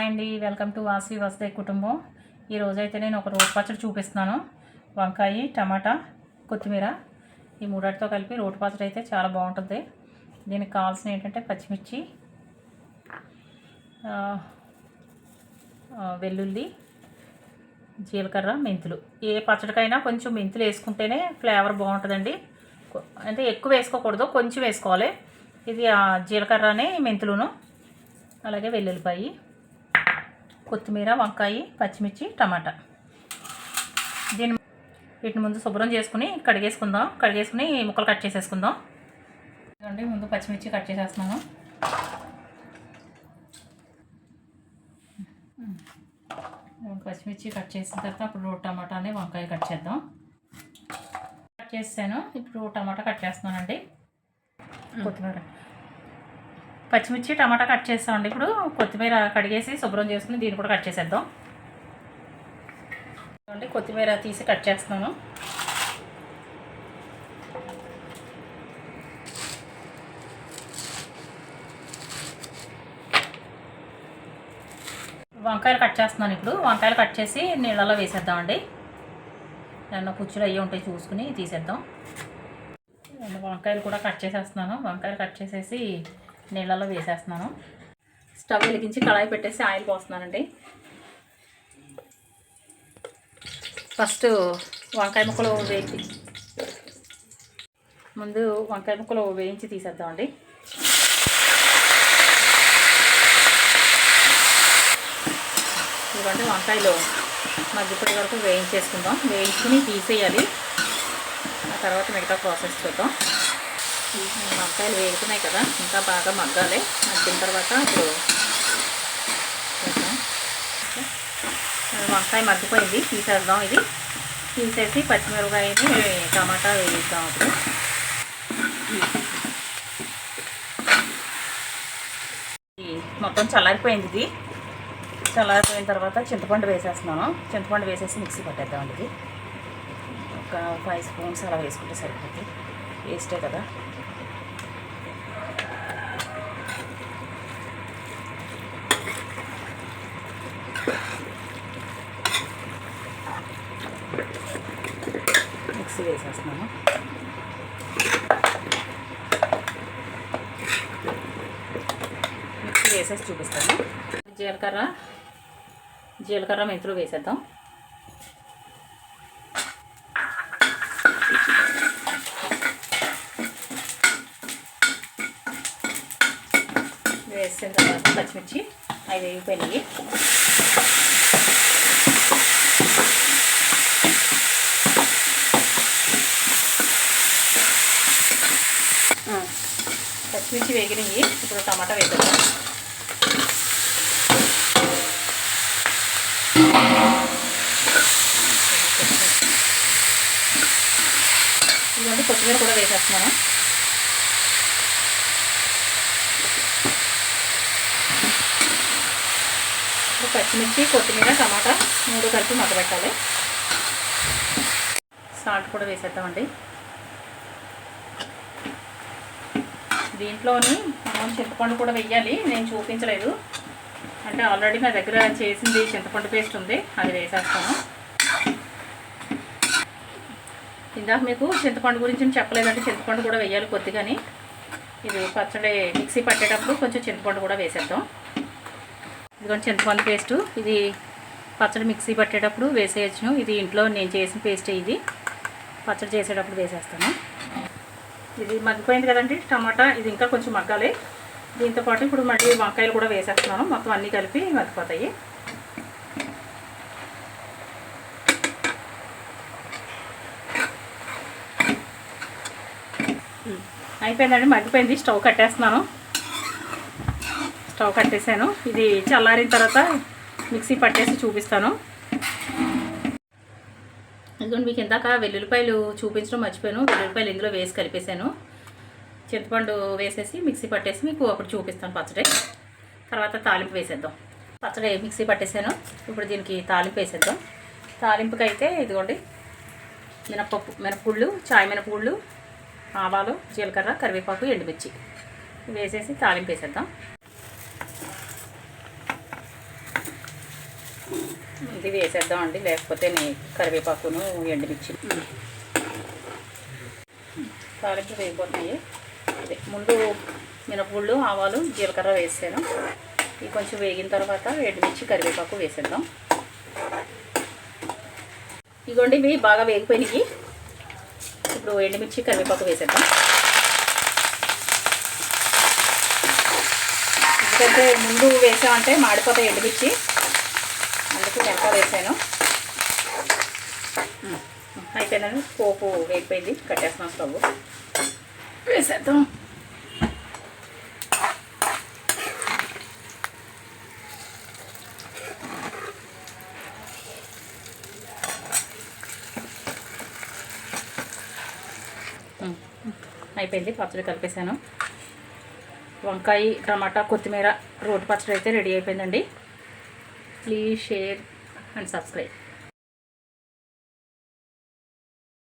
Hi అండి. Welcome to వాసి వస్తే కుటుంబం. ఈరోజు అయితే నేను ఒక రోటి పచ్చడి చూపిస్తున్నాను. వంకాయ టమాటా కొత్తిమీర ఈ మూడాటితో కలిపి రోటి పచ్చడి అయితే చాలా బాగుంటుంది. దీనికి కావాల్సిన ఏంటంటే పచ్చిమిర్చి వెల్లుల్లి జీలకర్ర మెంతులు. ఏ పచ్చడికైనా కొంచెం మెంతులు వేసుకుంటేనే ఫ్లేవర్ బాగుంటుందండి. అంటే ఎక్కువ వేసుకోకూడదు కొంచెం వేసుకోవాలి. ఇది ఆ జీలకర్రనే మెంతులును అలాగే వెల్లుల్లిపాయి. కొత్తిమీర వంకాయ పచ్చిమిర్చి టమాటా. దీని వీటిని ముందు శుభ్రం చేసుకుని కడిగేసుకుందాం. కడిగేసుకుని ముక్కలు కట్ చేసేసుకుందాం. ఇదిగోండి ముందు పచ్చిమిర్చి కట్ చేసేస్తున్నాను. పచ్చిమిర్చి కట్ చేసిన తర్వాత అప్పుడు టమాటాని వంకాయ కట్ చేద్దాం. కట్ చేసాను ఇప్పుడు టమాటా కట్ చేస్తున్నానండి. కొత్తిమీర. పచ్చిమిర్చి టమాటా కట్ చేస్తామండి. ఇప్పుడు కొత్తిమీర కడిగేసి శుభ్రం చేసుకుని దీన్ని కూడా కట్ చేసేద్దాం. అండి కొత్తిమీర తీసి కట్ చేస్తున్నాను. వంకాయలు కట్ చేస్తున్నాను ఇప్పుడు. వంకాయలు కట్ చేసి నీళ్ళలో వేసేద్దామండి. ఏమన్నా పుచ్చులు అయ్యి ఉంటాయి చూసుకుని తీసేద్దాం. వంకాయలు కూడా కట్ చేసేస్తున్నాను. వంకాయలు కట్ చేసేసి నీళ్ళలో వేసేస్తున్నాను. స్టవ్ వెలిగించి కళాయి పెట్టేసి ఆయిల్ పోస్తున్నానండి. ఫస్ట్ వంకాయ ముక్కలు వేయించి ముందు వంకాయ ముక్కలు వేయించి తీసేద్దామండి. ఇదిగోండి వంకాయలు మధ్యపడి వరకు వేయించేసుకుందాం. వేయించుకుని తీసేయాలి. ఆ తర్వాత మిగతా ప్రాసెస్ చూద్దాం. వంకాయలు వేగుతున్నాయి కదా ఇంకా బాగా మగ్గాలి. మగ్గిన తర్వాత ఇప్పుడు వంకాయ మగ్గిపోయింది తీసేద్దాం ఇది. తీసేసి పచ్చిమిరపకాయని టమాటా వేయిద్దాం ఇప్పుడు. ఇది మొత్తం చల్లారిపోయింది ఇది. చల్లారిపోయిన తర్వాత చింతపండు వేసేస్తున్నాను. చింతపండు వేసేసి మిక్సీ పట్టేద్దాం ఇది. ఒక ఫైవ్ స్పూన్స్ అలా వేసుకుంటే సరిపోతుంది వేస్టే కదా మిక్సీ వేసేస్తున్నాను మిక్సీ వేసేసి చూపిస్తాను. జీలకర్ర జీలకర్ర మెంతులు వేసేద్దాం. వేసిన తర్వాత పచ్చిమిర్చి అవి వేగిపోయినాయి పచ్చిమిర్చి వేగినాయి ఇప్పుడు టమాటా వేద్దాం. ఇదిగోండి కొత్తిమీర కూడా వేసేస్తున్నాను. ఇప్పుడు పచ్చిమిర్చి కొత్తిమీర టమాటా మూడు కలిపి మగ్గబెట్టాలి. సాల్ట్ కూడా వేసేద్దామండి. దీంట్లోని మనం చింతపండు కూడా వెయ్యాలి. నేను చూపించలేదు. అంటే ఆల్రెడీ నా దగ్గర చేసింది చింతపండు పేస్ట్ ఉంది. అది వేసేస్తాను. ఇందాక మీకు చింతపండు గురించి చెప్పలేదంటే చింతపండు కూడా వేయాలి కొద్దిగాని. ఇది పచ్చడి మిక్సీ పట్టేటప్పుడు కొంచెం చింతపండు కూడా వేసేద్దాం. ఇదిగోండి చింతపండు పేస్టు ఇది పచ్చడి మిక్సీ పట్టేటప్పుడు వేసేయచ్చును. ఇది ఇంట్లో నేను చేసిన పేస్ట్ ఇది. పచ్చడి చేసేటప్పుడు వేసేస్తాను. ఇది మగ్గిపోయింది కదండి టమాటా. ఇది ఇంకా కొంచెం మగ్గాలి. దీంతో పాటు ఇప్పుడు మళ్ళీ వంకాయలు కూడా వేసేస్తున్నాను. మొత్తం అన్నీ కలిపి మగ్గిపోతాయి. అయిపోయిందండి మగ్గిపోయింది. స్టవ్ కట్టేస్తున్నాను. స్టవ్ కట్టేసాను. ఇది చల్లారిన తర్వాత మిక్సీ పట్టేసి చూపిస్తాను. ఇదిగోండి మీకు ఇందాక వెల్లుల్లిపాయలు చూపించడం మర్చిపోయాను. వెల్లుల్లిపాయలు ఇందులో వేసి కలిపేశాను. చింతపండు వేసేసి మిక్సీ పట్టేసి మీకు అప్పుడు చూపిస్తాను పచ్చడి. తర్వాత తాలింపు వేసేద్దాం. పచ్చడి మిక్సీ పట్టేసాను ఇప్పుడు దీనికి తాలింపు వేసేద్దాం. తాలింపుకి అయితే ఇదిగోండి మినపప్పు మినపగుళ్ళు చాయ్ మినపగుళ్ళు ఆవాలు జీలకర్ర కరివేపాకు ఎండుమిర్చి. వేసేసి తాలింపు వేసేద్దాం. ఇది వేసేద్దాం అండి లేకపోతే కరివేపాకును ఎండుమిర్చి. తాలింపు వేగిపోతున్నాయి. అదే ముందు మినపగుళ్ళు ఆవాలు జీలకర్ర వేసాను. ఇవి కొంచెం వేగిన తర్వాత ఎండుమిర్చి కరివేపాకు వేసేద్దాం. ఇగోండి ఇవి బాగా వేగిపోయినాయి. ఇప్పుడు ఎండుమిర్చి కరివేపాకు వేసేద్దాం. ఎందుకంటే ముందు వేసామంటే మాడిపోతాయి ఎండుమిర్చి. అందుకు ఎంత వేసాను. ఉమ్, అయిపోయిందండి. పోపు వేగిపోయింది. కట్టేస్తున్నాం స్టవ్. వేసేద్దాం. అయిపోయింది. పచ్చడి కలిపేశాను. వంకాయ టమాటా కొత్తిమీర రోటి పచ్చడి అయితే రెడీ అయిపోయిందండి. please share and subscribe.